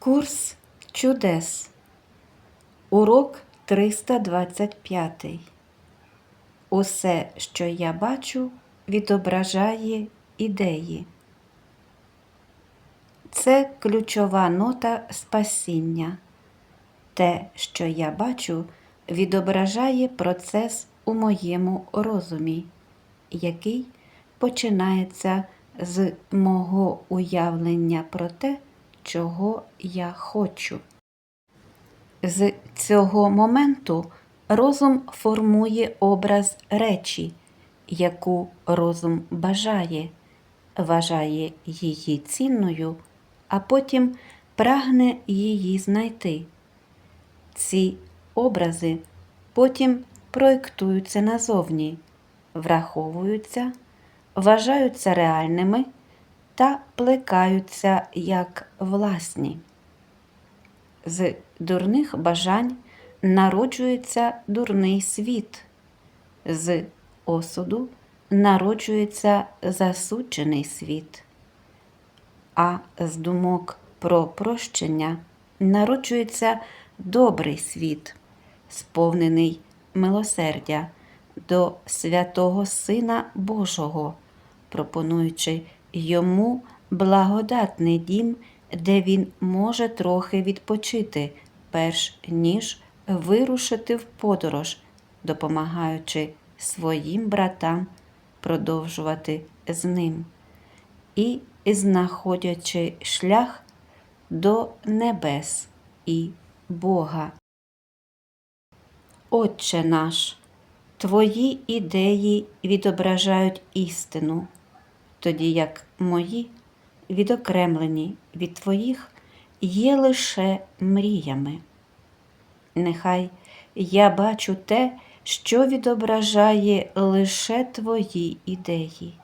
Курс чудес. Урок 325. Усе, що я бачу, відображає ідеї. Це ключова нота спасіння. Те, що я бачу, відображає процес у моєму розумі, який починається з мого уявлення про те, чого я хочу. З цього моменту розум формує образ речі, яку розум бажає, вважає її цінною, а потім прагне її знайти. Ці образи потім проєктуються назовні, враховуються, вважаються реальними та плекаються як власні. З дурних бажань народжується дурний світ, з осуду народжується засуджений світ, а з думок про прощення народжується добрий світ, сповнений милосердя до святого Сина Божого, пропонуючи йому благодатний дім, де він може трохи відпочити, перш ніж вирушити в подорож, допомагаючи своїм братам продовжувати з ним і знаходячи шлях до небес і Бога. Отче наш, Твої ідеї відображають істину, тоді як мої, відокремлені від Твоїх, є лише мріями. Нехай я бачу те, що відображає лише Твої ідеї,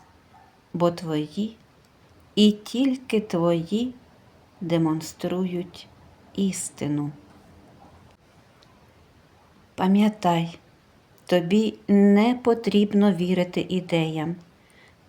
бо Твої і тільки Твої демонструють істину. Пам'ятай, тобі не потрібно вірити ідеям,